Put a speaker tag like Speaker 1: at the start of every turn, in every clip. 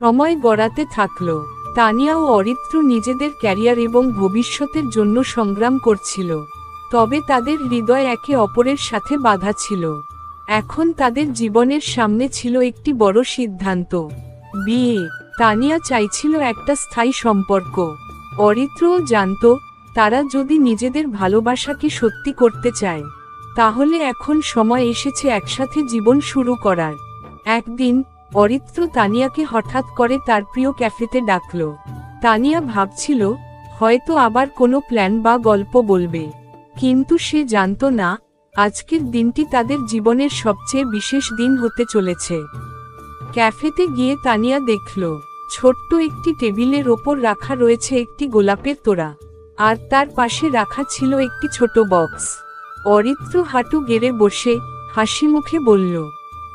Speaker 1: সময় গড়াতে থাকল। তানিয়া ও অরিত্র নিজেদের ক্যারিয়ার এবং ভবিষ্যতের জন্য সংগ্রাম করছিল। তবে তাদের হৃদয় একে অপরের সাথে বাধা ছিল। এখন তাদের জীবনের সামনে ছিল একটি বড় সিদ্ধান্ত। বিয়ে। তানিয়া চাইছিল একটা স্থায়ী সম্পর্ক। অরিত্রও জানত, তারা যদি নিজেদের ভালোবাসাকে সত্যি করতে চায়, তাহলে এখন সময় এসেছে একসাথে জীবন শুরু করার। একদিন অরিত্র তানিয়াকে হঠাৎ করে তার প্রিয় ক্যাফেতে ডাকল। তানিয়া ভাবছিল, হয়তো আবার কোনো প্ল্যান বা গল্প বলবে। কিন্তু সে জানত না, আজকের দিনটি তাদের জীবনের সবচেয়ে বিশেষ দিন হতে চলেছে। ক্যাফেতে গিয়ে তানিয়া দেখল, ছোট্ট একটি টেবিলের ওপর রাখা রয়েছে একটি গোলাপের তোড়া, আর তার পাশে রাখা ছিল একটি ছোট বক্স। অরিত্র হাঁটু গেড়ে বসে হাসি মুখে বলল,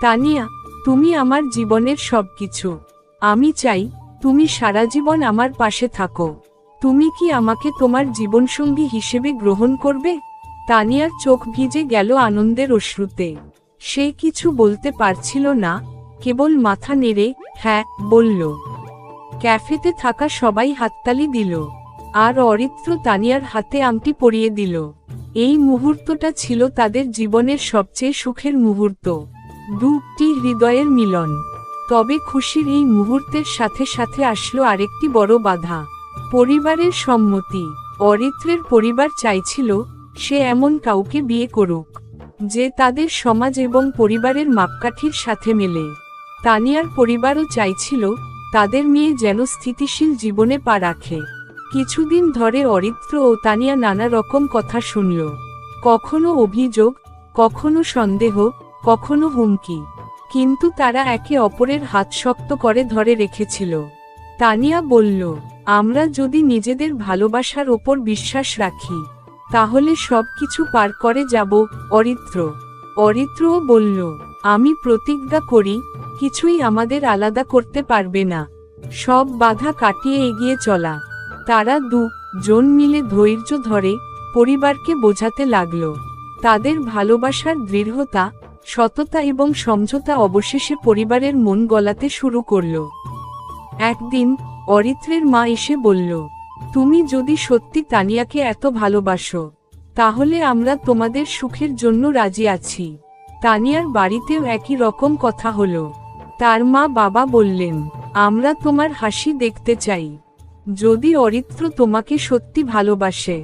Speaker 1: তানিয়া তুমি আমার জীবনের সবকিছু। আমি চাই, তুমি সারা জীবন আমার পাশে থাকো। তুমি কি আমাকে তোমার জীবনসঙ্গী হিসেবে গ্রহণ করবে? তানিয়ার চোখ ভিজে গেল আনন্দের অশ্রুতে। সে কিছু বলতে পারছিল না, কেবল মাথা নেড়ে হ্যাঁ বলল। ক্যাফেতে থাকা সবাই হাততালি দিল। আর অরিত্র তানিয়ার হাতে আংটি পরিয়ে দিল। এই মুহূর্তটা ছিল তাদের জীবনের সবচেয়ে সুখের মুহূর্ত। দুটি হৃদয়ের মিলন। তবে খুশির এই মুহূর্তের সাথে সাথে আসলো আরেকটি বড় বাধা। পরিবারের সম্মতি। অরিত্রের পরিবার চাইছিল, সে এমন কাউকে বিয়ে করুক, যে তাদের সমাজ এবং পরিবারের মাপকাঠির সাথে মেলে। তানিয়ার পরিবারও চাইছিল, তাদের মেয়ে যেন স্থিতিশীল জীবনে পা রাখে। কিছুদিন ধরে অরিত্র ও তানিয়া নানা রকম কথা শুনল। কখনো অভিযোগ, কখনো সন্দেহ কখনো হুমকি। কিন্তু তারা একে অপরের হাত শক্ত করে ধরে রেখেছিল। তানিয়া বলল, আমরা যদি নিজেদের ভালোবাসার ওপর বিশ্বাস রাখি, তাহলে সব কিছু পার করে যাব, অরিত্র। অরিত্রও বলল, আমি প্রতিজ্ঞা করি, কিছুই আমাদের আলাদা করতে পারবে না। সব বাধা কাটিয়ে এগিয়ে চলা। তারা দু জন মিলে ধৈর্য ধরে পরিবারকে বোঝাতে লাগল। তাদের ভালোবাসার দৃঢ়তা সততা এবং সমঝোতা অবশেষে পরিবারের মন গলাতে শুরু করল। একদিন, অরিত্রের মা এসে বলল, তুমি যদি সত্যি তানিয়াকে এত ভালোবাসো, তাহলে আমরা তোমাদের সুখের জন্য রাজি আছি। তানিয়ার বাড়িতেও একই রকম কথা হলো। তার মা বাবা বললেন, আমরা তোমার হাসি দেখতে চাই। যদি অরিত্র তোমাকে সত্যি ভালোবাসে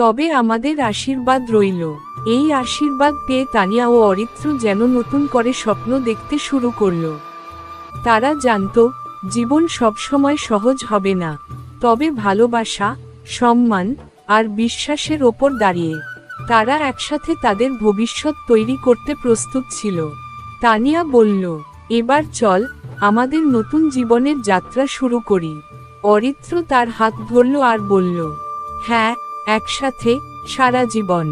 Speaker 1: তবে আমাদের আশীর্বাদ রইল। এই আশীর্বাদ পেয়ে তানিয়া ও অরিত্র যেন নতুন করে স্বপ্ন দেখতে শুরু করল। তারা জানত, জীবন সবসময় সহজ হবে না। তবে ভালোবাসা, সম্মান আর বিশ্বাসের ওপর দাঁড়িয়ে তারা একসাথে তাদের ভবিষ্যৎ তৈরি করতে প্রস্তুত ছিল। তানিয়া বলল, এবার চল, আমাদের নতুন জীবনের যাত্রা শুরু করি। অরিত্র তার হাত ধরল আর বলল হ্যাঁ একসাথে সারা জীবন।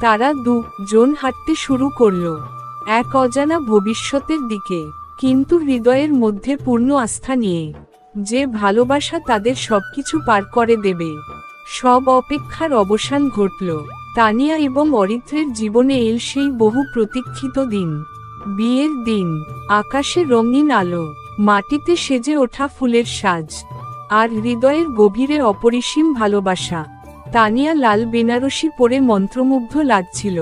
Speaker 1: তারা দু জন হাঁটতে শুরু করল। এক অজানা ভবিষ্যতের দিকে, কিন্তু হৃদয়ের মধ্যে পূর্ণ আস্থা নিয়ে। যে ভালোবাসা তাদের সবকিছু পার করে দেবে। সব অপেক্ষার অবসান ঘটল। তানিয়া এবং অরিত্রের জীবনে এল সেই বহু প্রতীক্ষিত দিন। বিয়ের দিন, আকাশে রঙিন আলো, মাটিতে সেজে ওঠা ফুলের সাজ, আর হৃদয়ের গভীরে অপরিসীম ভালোবাসা। তানিয়া লাল বেনারসি পরে মন্ত্রমুগ্ধ লাগছিল।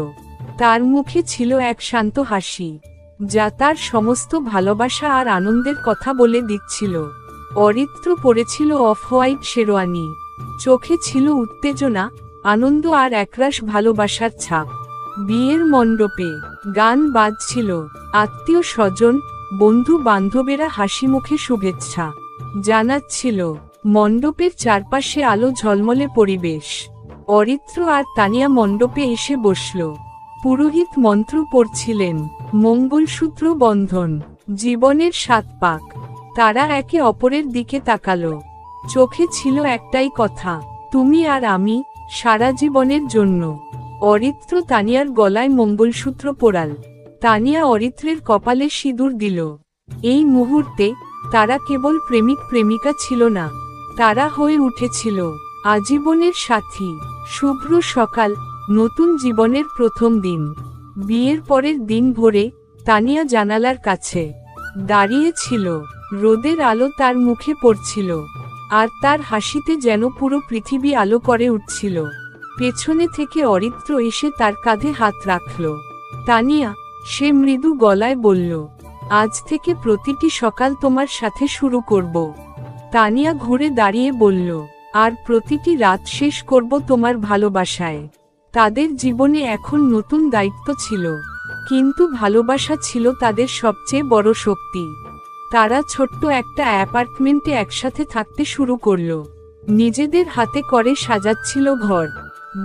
Speaker 1: তার মুখে ছিল এক শান্ত হাসি, যা তার সমস্ত ভালোবাসা আর আনন্দের কথা বলে দিচ্ছিল। অরিত্র পড়েছিল অফ হোয়াইট শেরওয়ানি। চোখে ছিল উত্তেজনা, আনন্দ আর একরাশ ভালোবাসার ছাপ। বিয়ের মণ্ডপে গান বাজছিল। আত্মীয় স্বজন, বন্ধু বান্ধবেরা হাসি মুখে শুভেচ্ছা জানাচ্ছিল। মণ্ডপের চারপাশে আলো ঝলমলে পরিবেশ। অরিত্র আর তানিয়া মণ্ডপে এসে বসল। পুরোহিত মন্ত্র পড়ছিলেন, মঙ্গলসূত্র বন্ধন, জীবনের সাত পাক। তারা একে অপরের দিকে তাকালো। চোখে ছিল একটাই কথা, তুমি আর আমি সারা জীবনের জন্য। অরিত্র তানিয়ার গলায় মঙ্গলসূত্র পোড়াল। তানিয়া অরিত্রের কপালে সিঁদুর দিল। এই মুহূর্তে তারা কেবল প্রেমিক প্রেমিকা ছিল না, তারা হয়ে উঠেছিল, আজীবনের সাথী। শুভ্র সকাল, নতুন জীবনের প্রথম দিন। বিয়ের পরের দিন ভোরে, তানিয়া জানালার কাছে দাঁড়িয়ে ছিল রোদের আলো তার মুখে পড়ছিল। আর তার হাসিতে যেন পুরো পৃথিবী আলো করে উঠছিল। পেছনে থেকে অরিত্র এসে তার কাঁধে হাত রাখল। তানিয়া, সে মৃদু গলায় বলল, আজ থেকে প্রতিটি সকাল তোমার সাথে শুরু করব। তানিয়া ঘুরে দাঁড়িয়ে বলল আর প্রতিটি রাত শেষ করব তোমার ভালোবাসায়। তাদের জীবনে এখন নতুন দায়িত্ব ছিল, কিন্তু ভালোবাসা ছিল তাদের সবচেয়ে বড় শক্তি। তারা ছোট্ট একটা অ্যাপার্টমেন্টে একসাথে থাকতে শুরু করল। নিজেদের হাতে করে সাজাচ্ছিল ঘর।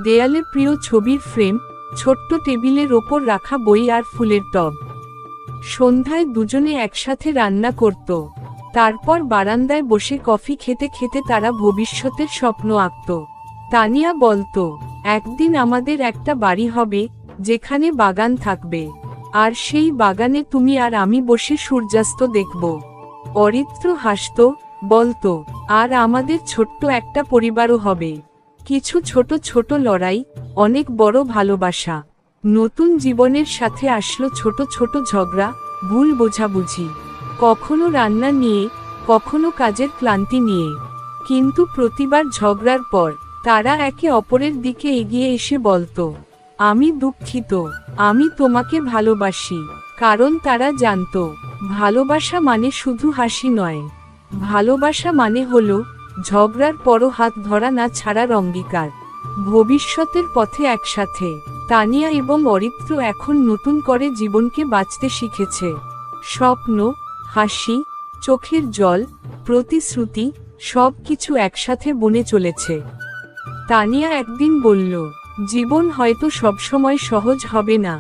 Speaker 1: দেয়ালে প্রিয় ছবির ফ্রেম, ছোট্ট টেবিলের ওপর রাখা বই আর ফুলের টব। সন্ধ্যায় দুজনে একসাথে রান্না করত। তারপর বারান্দায় বসে কফি খেতে খেতে তারা ভবিষ্যতের স্বপ্ন আঁকত। তানিয়া বলতো, একদিন আমাদের একটা বাড়ি হবে, যেখানে বাগান থাকবে। আর সেই বাগানে তুমি আর আমি বসে সূর্যাস্ত দেখব। অরিত্র হাসত, বলতো, আর আমাদের ছোট্ট একটা পরিবারও হবে। কিছু ছোট ছোট লড়াই, অনেক বড় ভালোবাসা। নতুন জীবনের সাথে আসলো ছোট ছোট ঝগড়া, ভুল বোঝাবুঝি। কখনো রান্না নিয়ে, কখনো কাজের ক্লান্তি নিয়ে। কিন্তু প্রতিবার ঝগড়ার পর, তারা একে অপরের দিকে এগিয়ে এসে বলতো, আমি দুঃখিত, আমি তোমাকে ভালোবাসি। কারণ তারা জানত, ভালোবাসা মানে শুধু হাসি নয়। ভালোবাসা মানে হলো, ঝগড়ার পরও হাত ধরা না ছাড়ার অঙ্গীকার। ভবিষ্যতের পথে একসাথে, তানিয়া এবং অরিত্র এখন নতুন করে জীবনকে বাঁচতে শিখেছে। স্বপ্ন হাসি, চোখের জল, প্রতিশ্রুতি সব কিছু একসাথে বনে চলেছে। তানিয়া একদিন বলল, জীবন হয়তো সবসময় সহজ হবে না,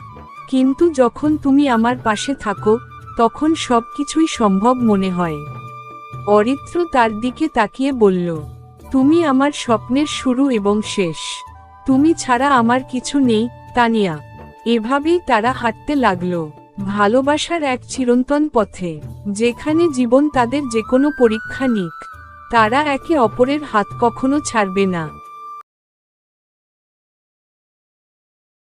Speaker 1: কিন্তু যখন তুমি আমার পাশে থাকো, তখন সব কিছুই সম্ভব মনে হয়। অরিত্র তার দিকে তাকিয়ে বলল, তুমি আমার স্বপ্নের শুরু এবং শেষ। তুমি ছাড়া আমার কিছু নেই, তানিয়া। এভাবেই তারা হাঁটতে লাগল। ভালোবাসার এক চিরন্তন পথে, যেখানে জীবন তাদের যে কোনো পরীক্ষা নিক, তারা একে অপরের হাত কখনো ছাড়বে না।